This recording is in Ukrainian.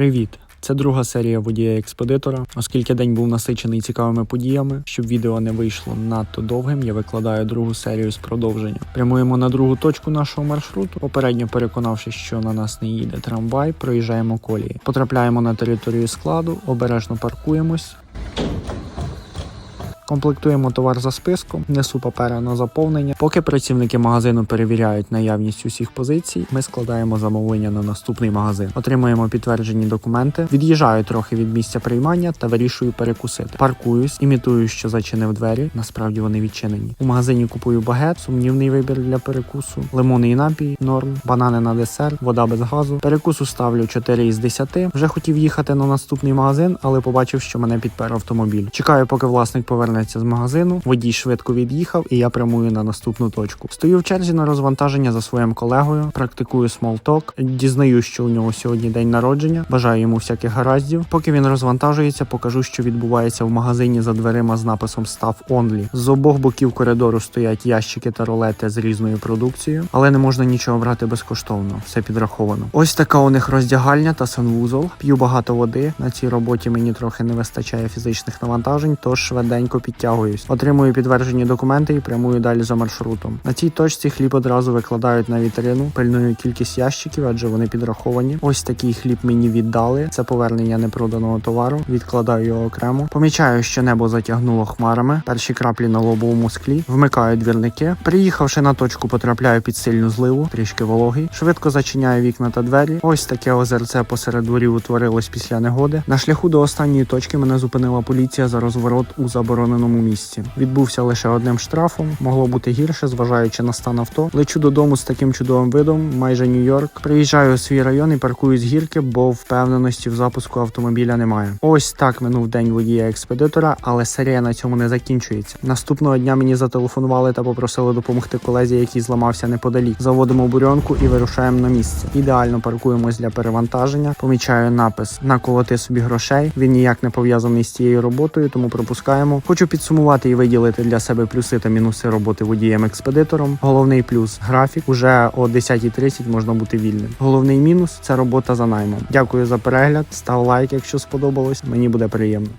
Привіт! Це друга серія водія експедитора. Оскільки день був насичений цікавими подіями, щоб відео не вийшло надто довгим, я викладаю другу серію з продовження. Прямуємо на другу точку нашого маршруту. Попередньо переконавшись, що на нас не їде трамвай, проїжджаємо колії. Потрапляємо на територію складу, обережно паркуємось. Комплектуємо товар за списком, несу папери на заповнення. Поки працівники магазину перевіряють наявність усіх позицій, ми складаємо замовлення на наступний магазин. Отримуємо підтверджені документи, від'їжджаю трохи від місця приймання та вирішую перекусити. Паркуюсь, імітую, що зачинив двері. Насправді вони відчинені. У магазині купую багет, сумнівний вибір для перекусу, лимонний напій, норм, банани на десерт, вода без газу. Перекусу ставлю 4 із 10. Вже хотів їхати на наступний магазин, але побачив, що мене підпер автомобіль. Чекаю, поки власник повернеться з магазину. Водій швидко від'їхав, і я прямую на наступну точку. Стою в черзі на розвантаження за своїм колегою, практикую смолток, дізнаю, що у нього сьогодні день народження. Бажаю йому всяких гараздів. Поки він розвантажується, покажу, що відбувається в магазині за дверима з написом Став Only. З обох боків коридору стоять ящики та ролети з різною продукцією, але не можна нічого брати безкоштовно. Все підраховано. Ось така у них роздягальня та санвузол. П'ю багато води. На цій роботі мені трохи не вистачає фізичних навантажень, тож швиденько підтягуюсь. Отримую підтверджені документи і прямую далі за маршрутом. На цій точці хліб одразу викладають на вітрину. Пильную кількість ящиків, адже вони підраховані. Ось такий хліб мені віддали. Це повернення непроданого товару. Відкладаю його окремо. Помічаю, що небо затягнуло хмарами. Перші краплі на лобовому склі. Вмикаю двірники. Приїхавши на точку, потрапляю під сильну зливу, трішки вологий. Швидко зачиняю вікна та двері. Ось таке озерце посеред дворів утворилось після негоди. На шляху до останньої точки мене зупинила поліція за розворот у забороненому місці. Відбувся лише одним штрафом. Могло бути гірше, зважаючи на стан авто. Лечу додому з таким чудовим видом, майже Нью-Йорк. Приїжджаю у свій район і паркуюсь гірки, бо впевненості в запуску автомобіля немає. Ось так минув день водія експедитора, але серія на цьому не закінчується. Наступного дня мені зателефонували та попросили допомогти колезі, який зламався неподалік. Заводимо бурьонку і вирушаємо на місце. Ідеально паркуємось для перевантаження. Помічаю напис наколоти собі грошей. Він ніяк не пов'язаний з цією роботою, тому пропускаємо. Хочу підсумувати і виділити для себе плюси та мінуси роботи водієм-експедитором. Головний плюс графік. Уже о 10.30 можна бути вільним. Головний мінус це робота за наймом. Дякую за перегляд. Став лайк, якщо сподобалось. Мені буде приємно.